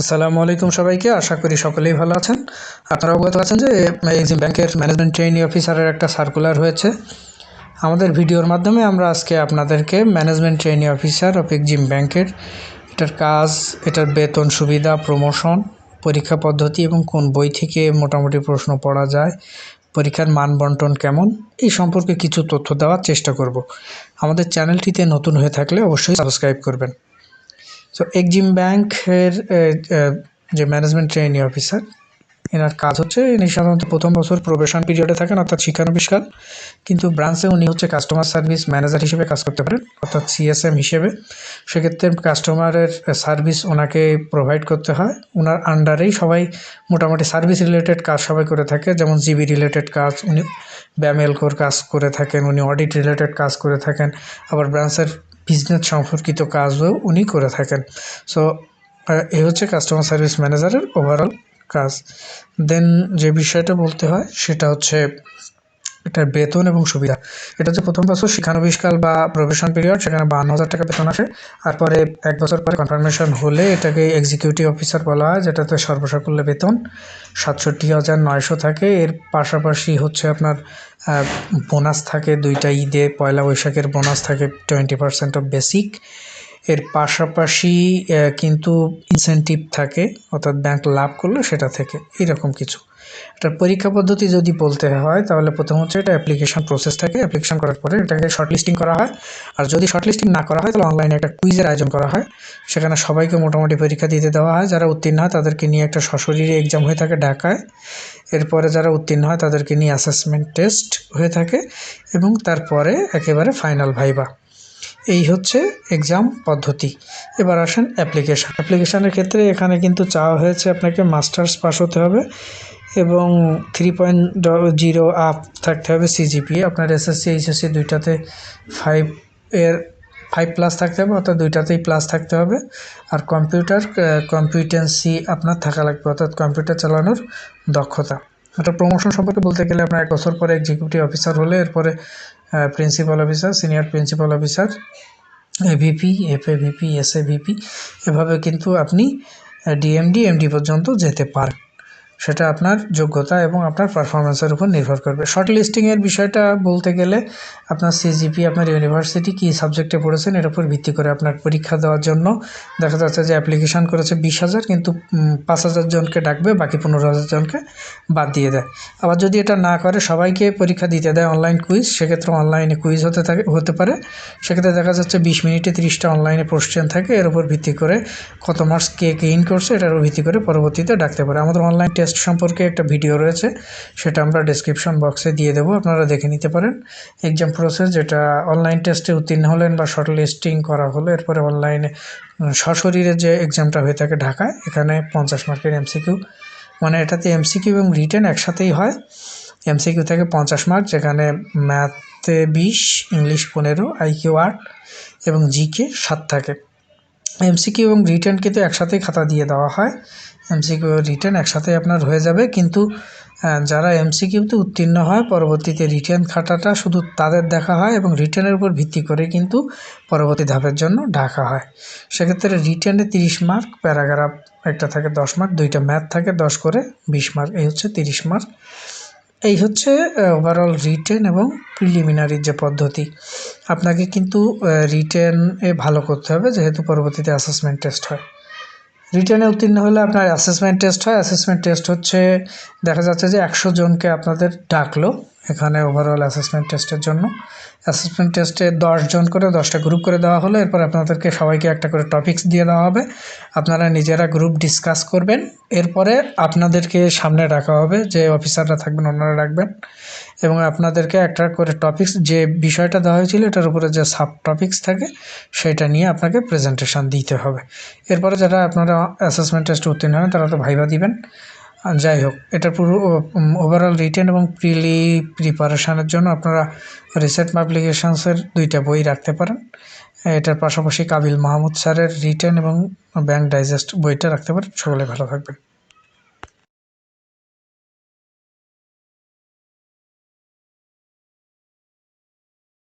আসসালামু আলাইকুম সবাইকে। আশা করি সকলেই ভালো আছেন। আপনারা অবগত আছেন যে এক্সিম ব্যাংকের ম্যানেজমেন্ট ট্রেনিং অফিসারের একটা সার্কুলার হয়েছে। আমাদের ভিডিওর মাধ্যমে আমরা আজকে আপনাদেরকে management training officer of Exim ব্যাংকের এটার কাজ, এটার বেতন সুবিধা, প্রমোশন, পরীক্ষা পদ্ধতি এবং কোন বই থেকে মোটামুটি প্রশ্ন পড়া যায়, পরীক্ষার মান বন্টন কেমন, এই সম্পর্কে কিছু তথ্য দেওয়ার চেষ্টা করব। আমাদের চ্যানেলটিতে নতুন হয়ে থাকলে অবশ্যই সাবস্ক্রাইব করবেন। সো এক্সিম ব্যাংকের যে ম্যানেজমেন্ট ট্রেনিং অফিসার এনার কাজ হচ্ছে ইনি সাধারণত প্রথম বছর প্রবেশন পিরিয়ডে থাকেন, অর্থাৎ শিক্ষানবিষ্কার। কিন্তু ব্রাঞ্চে উনি হচ্ছে কাস্টমার সার্ভিস ম্যানেজার হিসেবে কাজ করতে পারেন, অর্থাৎ সিএসএম হিসেবে। সেক্ষেত্রে কাস্টমারের সার্ভিস ওনাকে প্রোভাইড করতে হয়। ওনার আন্ডারেই সবাই মোটামুটি সার্ভিস রিলেটেড কাজ সবাই করে থাকে, যেমন জিবি রিলেটেড কাজ, উনি ব্যামেলকোর কাজ করে থাকেন, উনি অডিট রিলেটেড কাজ করে থাকেন। আবার ব্রাঞ্চের বিজনেস সম্পর্কিত কাজও উনি করে থাকেন। সো এ হচ্ছে কাস্টমার সার্ভিস ম্যানেজারের ওভারঅল কাজ। দেন যে বিষয়টা বলতে হয়, সেটা হচ্ছে এটার বেতন এবং সুবিধা। এটা হচ্ছে প্রথম বছর শিক্ষানবিষ্কাল বা প্রফেশন পিরিয়ড সেখানে বান্ন হাজার টাকা বেতন আসে। তারপরে এক বছর পরে কনফার্মেশন হলে এটাকে এক্সিকিউটিভ অফিসার বলা হয়, যেটাতে সর্বসাকুল্য বেতন সাতষট্টি হাজার নয়শো থাকে। এর পাশাপাশি হচ্ছে আপনার বোনাস থাকে, দুইটা ঈদে পয়লা বৈশাখের বোনাস থাকে টোয়েন্টি পার্সেন্ট অফ বেসিক এর পাশাপাশি কিন্তু ইনসেন্টিভ থাকে, অর্থাৎ ব্যাংক লাভ করলে সেটা থেকে, এরকম কিছু। এটার পরীক্ষা পদ্ধতি যদি বলতে হয়, তাহলে প্রথম হচ্ছে এটা অ্যাপ্লিকেশন প্রসেস থাকে। অ্যাপ্লিকেশন করার পরে এটাকে শর্ট লিস্টিং করা হয়। আর যদি শর্ট লিস্টিং না করা হয়, তাহলে অনলাইনে একটা কুইজের আয়োজন করা হয়। সেখানে সবাইকে মোটামুটি পরীক্ষা দিতে দেওয়া হয়। যারা উত্তীর্ণ হয়, তাদেরকে নিয়ে একটা সশরীরে এক্সাম হয়ে থাকে ঢাকায়। এরপরে যারা উত্তীর্ণ হয়, তাদেরকে নিয়ে অ্যাসেসমেন্ট টেস্ট হয়ে থাকে। এবং তারপরে একেবারে ফাইনাল ভাইবা এই হচ্ছে এক্সাম পদ্ধতি। এবার আসেন অ্যাপ্লিকেশান অ্যাপ্লিকেশানের ক্ষেত্রে এখানে কিন্তু চাওয়া হয়েছে আপনাকে মাস্টার্স পাস হতে হবে এবং থ্রি পয়েন্ট জিরো আপ থাকতে হবে সিজিপিএ আপনার এসএসসি এইচএসসি দুইটাতে ফাইভ এর ফাইভ প্লাস থাকতে হবে, অর্থাৎ দুইটাতেই প্লাস থাকতে হবে। আর কম্পিউটার কম্পিউটেন্সি আপনার থাকা লাগবে, অর্থাৎ কম্পিউটার চালানোর দক্ষতা। এটা প্রমোশন সম্পর্কে বলতে গেলে আপনার এক বছর পরে এক্সিকিউটিভ অফিসার হলে, এরপরে principal officer senior principal officer AVP S A VP এভাবে কিন্তু আপনি ডিএমডি এমডি পর্যন্ত যেতে পারেন সেটা আপনার যোগ্যতা এবং আপনার পারফরমেন্সের উপর নির্ভর করবে। শর্ট লিস্টিংয়ের বিষয়টা বলতে গেলে আপনার সিজিপি আপনার ইউনিভার্সিটি কী সাবজেক্টে পড়েছেন এর উপর ভিত্তি করে আপনার পরীক্ষা দেওয়ার জন্য দেখা যাচ্ছে যে অ্যাপ্লিকেশান করেছে বিশ হাজার কিন্তু পাঁচ হাজার জনকে ডাকবে, বাকি পনেরো হাজার জনকে বাদ দিয়ে দেয়। আবার যদি এটা না করে সবাইকে পরীক্ষা দিতে দেয় অনলাইন কুইজ সেক্ষেত্রে অনলাইনে কুইজ হতে থাকে, হতে পারে। সেক্ষেত্রে দেখা যাচ্ছে বিশ মিনিটে তিরিশটা অনলাইনে কোশ্চেন থাকে, এর উপর ভিত্তি করে কত মার্কস কে গেইন করছে, এটার উপর ভিত্তি করে পরবর্তীতে ডাকতে পারে। আমাদের অনলাইন টেস্ট সম্পর্কে একটা ভিডিও রয়েছে, সেটা আমরা ডিসক্রিপশন বক্সে দিয়ে দেবো, আপনারা দেখে নিতে পারেন। এক্সাম প্রসেস যেটা অনলাইন টেস্টে উত্তীর্ণ হলেন বা শর্ট লিস্টিং করা হলো, এরপরে অনলাইনে সশরীরে যে এক্সামটা হয়ে থাকে ঢাকায়, এখানে পঞ্চাশ মার্কের এমসিকিউ মানে এটাতে এমসিকিউ এবং রিটেন একসাথেই হয়। এমসিকিউ থেকে পঞ্চাশ মার্ক, যেখানে ম্যাথে বিশ ইংলিশ পনেরো আইকিউ আট এবং জিকে সাত থাকে। এমসিকিউ এবং রিটার্ন কিন্তু একসাথেই খাতা দিয়ে দেওয়া হয়। এমসিকিউ রিটার্ন একসাথে আপনার হয়ে যাবে। কিন্তু যারা এমসিকিউতে উত্তীর্ণ হয়, পরবর্তীতে রিটার্ন খাতাটা শুধু তাদের দেখা হয় এবং রিটার্নের উপর ভিত্তি করে কিন্তু পরবর্তী ধাপের জন্য ঢাকা হয়। সেক্ষেত্রে রিটার্নে তিরিশ মার্ক প্যারাগ্রাফ একটা থাকে দশ মার্ক দুইটা ম্যাথ থাকে দশ করে বিশ মার্ক এই হচ্ছে তিরিশ মার্ক এই হচ্ছে ওভারঅল রিটেন এবং প্রিলিমিনারির যে পদ্ধতি। আপনাকে কিন্তু রিটেনে ভালো করতে হবে যেহেতু পরবর্তীতে অ্যাসেসমেন্ট টেস্ট হয়। রিটেনে উত্তীর্ণ হলে আপনার অ্যাসেসমেন্ট টেস্ট হয়। অ্যাসেসমেন্ট টেস্ট হচ্ছে, দেখা যাচ্ছে যে একশো জনকে আপনাদের ডাকলো। এখানে ওভারঅল অ্যাসেসমেন্ট টেস্টের জন্য। অ্যাসেসমেন্ট টেস্টে জন করে দশটা গ্রুপ করে দেওয়া হলো। এরপর আপনাদেরকে সবাইকে একটা করে টপিক্স দিয়ে দেওয়া হবে। আপনারা নিজেরা গ্রুপ ডিসকাস করবেন। এরপরে আপনাদেরকে সামনে রাখা হবে যে অফিসাররা থাকবেন, ওনারা রাখবেন। এবং আপনাদেরকে একটা করে টপিক্স যে বিষয়টা দেওয়া হয়েছিল, এটার উপরে যে সাব টপিক্স থাকে, সেটা নিয়ে আপনাকে প্রেজেন্টেশন দিতে হবে। এরপরে যারা আপনারা অ্যাসেসমেন্ট টেস্টে উত্তীর্ণ হবেন, তারা তো ভাইবা দিবেন। যাই হোক, এটা পুরো ওভারঅল রিটেন এবং প্রিলি প্রিপারেশানের জন্য আপনারা রিসেন্ট পাবলিকেশানসের দুইটা বই রাখতে পারেন। এটার পাশাপাশি কাবিল মাহমুদ স্যারের রিটেন এবং ব্যাংক ডাইজেস্ট বইটা রাখতে পারেন। সকলে ভালো থাকবেন।